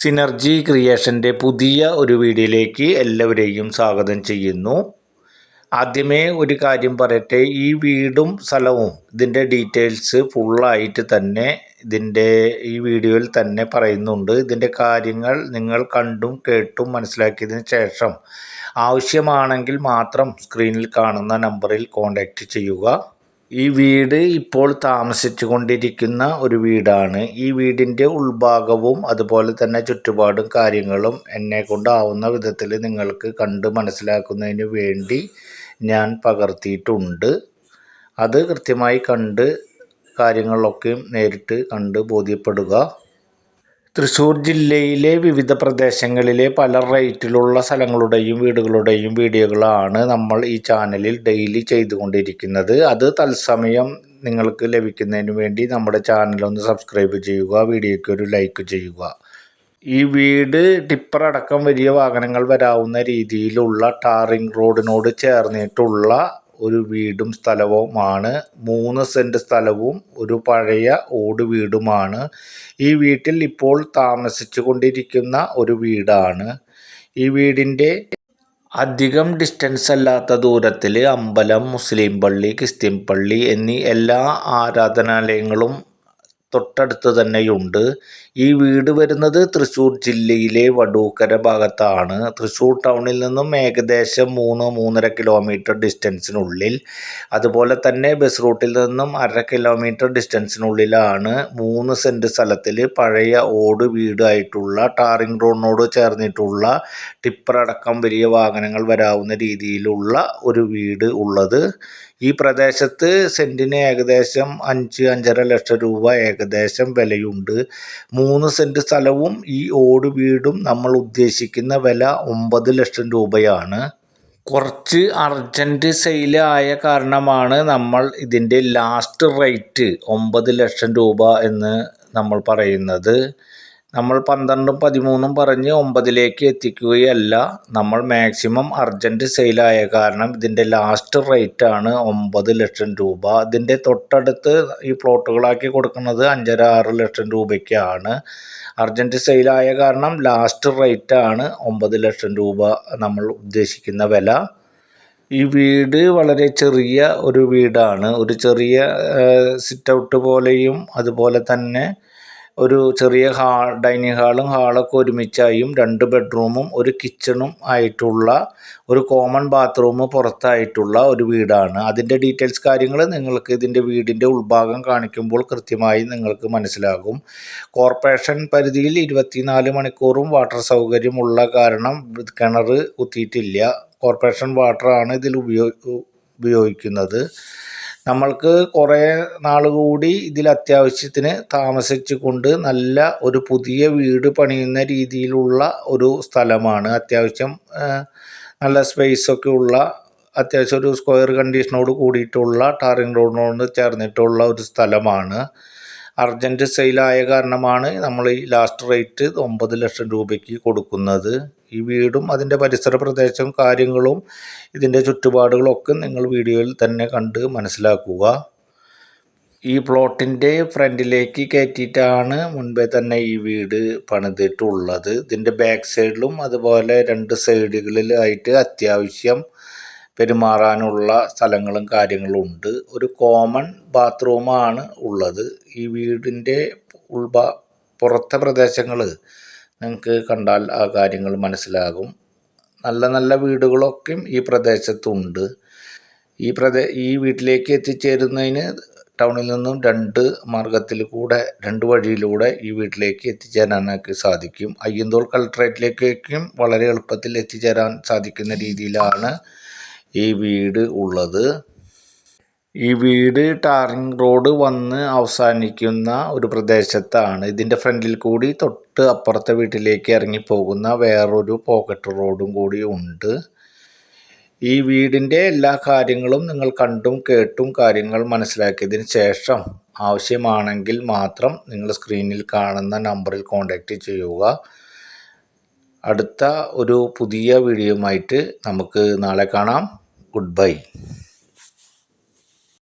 Synergy ക്രിയേഷന്റെ പുതിയ ഒരു വീഡിയോയിലേക്ക് എല്ലാവരെയും സ്വാഗതം ചെയ്യുന്നു. ആദ്യമേ ഒരു കാര്യം പറയട്ടെ ഈ വീടും സ്ഥലവും ഇതിന്റെ ഡീറ്റെയിൽസ് ഫുള്ളായിട്ട് തന്നെ ഇതിന്റെ ഈ വീഡിയോയിൽ തന്നെ പറയുന്നുണ്ട്. ഇതിന്റെ കാര്യങ്ങൾ നിങ്ങൾ കണ്ടും കേട്ടും മനസ്സിലാക്കിയതിന് ശേഷം ആവശ്യമാണെങ്കിൽ മാത്രം സ്ക്രീനിൽ കാണുന്ന നമ്പറിൽ കോൺടാക്റ്റ് ചെയ്യുക. ഈ വീട് ഇപ്പോൾ താമസിച്ചു കൊണ്ടിരിക്കുന്ന ഒരു വീടാണ്. ഈ വീടിന്റെ ഉൾഭാഗവും അതുപോലെ തന്നെ ചുറ്റുപാടും കാര്യങ്ങളും എന്നെ കൊണ്ടാവുന്ന വിധത്തിൽ നിങ്ങൾക്ക് കണ്ട് മനസ്സിലാക്കുന്നതിന് വേണ്ടി ഞാൻ പകർത്തിയിട്ടുണ്ട്. അത് കൃത്യമായി കണ്ട് കാര്യങ്ങളൊക്കെയും നേരിട്ട് കണ്ട് ബോധ്യപ്പെടുക. തൃശ്ശൂർ ജില്ലയിലെ വിവിധ പ്രദേശങ്ങളിലെ പല റേറ്റിലുള്ള സ്ഥലങ്ങളുടെയും വീടുകളുടെയും വീഡിയോകളാണ് നമ്മൾ ഈ ചാനലിൽ ഡെയിലി ചെയ്തുകൊണ്ടിരിക്കുന്നത്. അത് തത്സമയം നിങ്ങൾക്ക് ലഭിക്കുന്നതിന് വേണ്ടി നമ്മുടെ ചാനൽ ഒന്ന് സബ്സ്ക്രൈബ് ചെയ്യുക വീഡിയോയ്ക്ക് ഒരു ലൈക്ക് ചെയ്യുക. ഈ വീട് ടിപ്പർ അടക്കം വലിയ വാഹനങ്ങൾ വരാവുന്ന രീതിയിലുള്ള ടാറിംഗ് റോഡിനോട് ചേർന്നിട്ടുള്ള ഒരു വീടും സ്ഥലവുമാണ്. മൂന്ന് സെന്റ് സ്ഥലവും ഒരു പഴയ ഓട് വീടുമാണ്. ഈ വീട്ടിൽ ഇപ്പോൾ താമസിച്ചു കൊണ്ടിരിക്കുന്ന ഒരു വീടാണ്. ഈ വീടിന്റെ അധികം ഡിസ്റ്റൻസ് അല്ലാത്ത ദൂരത്തിൽ അമ്പലം മുസ്ലിം പള്ളി ക്രിസ്ത്യൻ പള്ളി എന്നീ എല്ലാ ആരാധനാലയങ്ങളും തൊട്ടടുത്ത് തന്നെയുണ്ട്. ഈ വീട് വരുന്നത് തൃശ്ശൂർ ജില്ലയിലെ വടൂക്കര ഭാഗത്താണ്. തൃശ്ശൂർ ടൗണിൽ നിന്നും ഏകദേശം മൂന്ന് മൂന്നര കിലോമീറ്റർ ഡിസ്റ്റൻസിനുള്ളിൽ. അതുപോലെ തന്നെ ബസ് റൂട്ടിൽ നിന്നും അര കിലോമീറ്റർ ഡിസ്റ്റൻസിനുള്ളിലാണ് മൂന്ന് സെന്റ് സ്ഥലത്തിൽ പഴയ ഓട് വീടായിട്ടുള്ള ടാറിംഗ് റോഡിനോട് ചേർന്നിട്ടുള്ള ടിപ്പർ അടക്കം വലിയ വാഹനങ്ങൾ വരാവുന്ന രീതിയിലുള്ള ഒരു വീട് ഉള്ളത്. ഈ പ്രദേശത്ത് സെന്റിന് ഏകദേശം അഞ്ച് അഞ്ചര ലക്ഷം രൂപ ഏകദേശം വിലയുണ്ട്. മൂന്ന് സെന്റ് സ്ഥലവും ഈ ഓട് വീടും നമ്മൾ ഉദ്ദേശിക്കുന്ന വില ഒമ്പത് ലക്ഷം രൂപയാണ്. കുറച്ച് അർജന്റ് സെയിലായ കാരണമാണ് നമ്മൾ ഇതിന്റെ ലാസ്റ്റ് റേറ്റ് ഒമ്പത് ലക്ഷം രൂപ എന്ന് നമ്മൾ പറയുന്നത്. നമ്മൾ പന്ത്രണ്ടും പതിമൂന്നും പറഞ്ഞ് ഒമ്പതിലേക്ക് എത്തിക്കുകയല്ല നമ്മൾ മാക്സിമം അർജന്റ് സെയിലായ കാരണം ഇതിന്റെ ലാസ്റ്റ് റേറ്റ് ആണ് ഒമ്പത് ലക്ഷം രൂപ. ഇതിന്റെ തൊട്ടടുത്ത് ഈ പ്ലോട്ടുകളാക്കി കൊടുക്കുന്നത് അഞ്ചര ആറ് ലക്ഷം രൂപയ്ക്കാണ്. അർജന്റ് സെയിലായ കാരണം ലാസ്റ്റ് റേറ്റ് ആണ് ഒമ്പത് ലക്ഷം രൂപ നമ്മൾ ഉദ്ദേശിക്കുന്ന വില. ഈ വീട് വളരെ ചെറിയ ഒരു വീടാണ്. ഒരു ചെറിയ സിറ്റ് ഔട്ട് പോലെയും അതുപോലെ തന്നെ ഒരു ചെറിയ ഹാൾ ഡൈനിങ് ഹാളും ഹാളൊക്കെ ഒരുമിച്ചായും രണ്ട് ബെഡ്റൂമും ഒരു കിച്ചണും ആയിട്ടുള്ള ഒരു കോമൺ ബാത്റൂം പുറത്തായിട്ടുള്ള ഒരു വീടാണ്. അതിന്റെ ഡീറ്റെയിൽസ് കാര്യങ്ങൾ നിങ്ങൾക്ക് ഇതിന്റെ വീടിന്റെ ഉൾഭാഗം കാണിക്കുമ്പോൾ കൃത്യമായി നിങ്ങൾക്ക് മനസ്സിലാകും. കോർപ്പറേഷൻ പരിധിയിൽ ഇരുപത്തിനാല് മണിക്കൂറും വാട്ടർ സൗകര്യമുള്ള കാരണം കിണർ കുത്തിയിട്ടില്ല. കോർപ്പറേഷൻ വാട്ടറാണ് ഇതിൽ ഉപയോഗി ഉപയോഗിക്കുന്നത്. നമ്മൾക്ക് കുറേ നാൾ കൂടി ഇതിൽ അത്യാവശ്യത്തിന് താമസിച്ചു കൊണ്ട് നല്ല ഒരു പുതിയ വീട് പണിയുന്ന രീതിയിലുള്ള ഒരു സ്ഥലമാണ്. അത്യാവശ്യം നല്ല സ്പേസൊക്കെ ഉള്ള അത്യാവശ്യം ഒരു സ്ക്വയർ കണ്ടീഷനോട് കൂടിയിട്ടുള്ള ടാറിങ് റോഡിനോട് ചേർന്നിട്ടുള്ള ഒരു സ്ഥലമാണ്. അർജന്റ് സെയിലായ കാരണമാണ് നമ്മൾ ഈ ലാസ്റ്റ് റേറ്റ് ഒമ്പത് ലക്ഷം രൂപയ്ക്ക് കൊടുക്കുന്നത്. ഈ വീടും അതിന്റെ പരിസര പ്രദേശവും കാര്യങ്ങളും ഇതിന്റെ ചുറ്റുപാടുകളൊക്കെ നിങ്ങൾ വീഡിയോയിൽ തന്നെ കണ്ട് മനസ്സിലാക്കുക. ഈ പ്ലോട്ടിന്റെ ഫ്രണ്ടിലേക്ക് കയറ്റിയിട്ടാണ് മുൻപേ തന്നെ ഈ വീട് പണിതിട്ടുള്ളത്. ഇതിന്റെ ബാക്ക് സൈഡിലും അതുപോലെ രണ്ട് സൈഡുകളിലായിട്ട് അത്യാവശ്യം പെരുമാറാനുള്ള സ്ഥലങ്ങളും കാര്യങ്ങളും ഉണ്ട്. ഒരു കോമൺ ബാത്റൂമാണ് ഉള്ളത്. ഈ വീടിന്റെ ഉൾഭാ പുറത്തെ പ്രദേശങ്ങൾ നിങ്ങൾക്ക് കണ്ടാൽ ആ കാര്യങ്ങൾ മനസ്സിലാകും. നല്ല നല്ല വീടുകളൊക്കെയും ഈ പ്രദേശത്തുണ്ട്. ഈ പ്രദേ ഈ വീട്ടിലേക്ക് എത്തിച്ചേരുന്നതിന് ടൗണിൽ നിന്നും രണ്ട് മാർഗത്തിൽ കൂടെ രണ്ട് വഴിയിലൂടെ ഈ വീട്ടിലേക്ക് എത്തിച്ചേരാനൊക്കെ സാധിക്കും. അയ്യന്തോൾ കളക്ട്രേറ്റിലേക്കും വളരെ എളുപ്പത്തിൽ എത്തിച്ചേരാൻ സാധിക്കുന്ന രീതിയിലാണ് ഈ വീട് ഉള്ളത്. ഈ വീട് ടാറിങ് റോഡ് വന്ന് അവസാനിക്കുന്ന ഒരു പ്രദേശത്താണ്. ഇതിന്റെ ഫ്രണ്ടിൽ കൂടി തൊട്ട് അപ്പുറത്തെ വീട്ടിലേക്ക് ഇറങ്ങിപ്പോകുന്ന വേറൊരു പോക്കറ്റ് റോഡും കൂടി ഉണ്ട്. ഈ വീടിന്റെ എല്ലാ കാര്യങ്ങളും നിങ്ങൾ കണ്ടും കേട്ടും കാര്യങ്ങൾ മനസ്സിലാക്കിയതിന് ശേഷം ആവശ്യമാണെങ്കിൽ മാത്രം നിങ്ങൾ സ്ക്രീനിൽ കാണുന്ന നമ്പറിൽ കോൺടാക്റ്റ് ചെയ്യുക. അടുത്ത ഒരു പുതിയ വീഡിയോയുമായിട്ട് നമുക്ക് നാളെ കാണാം. goodbye.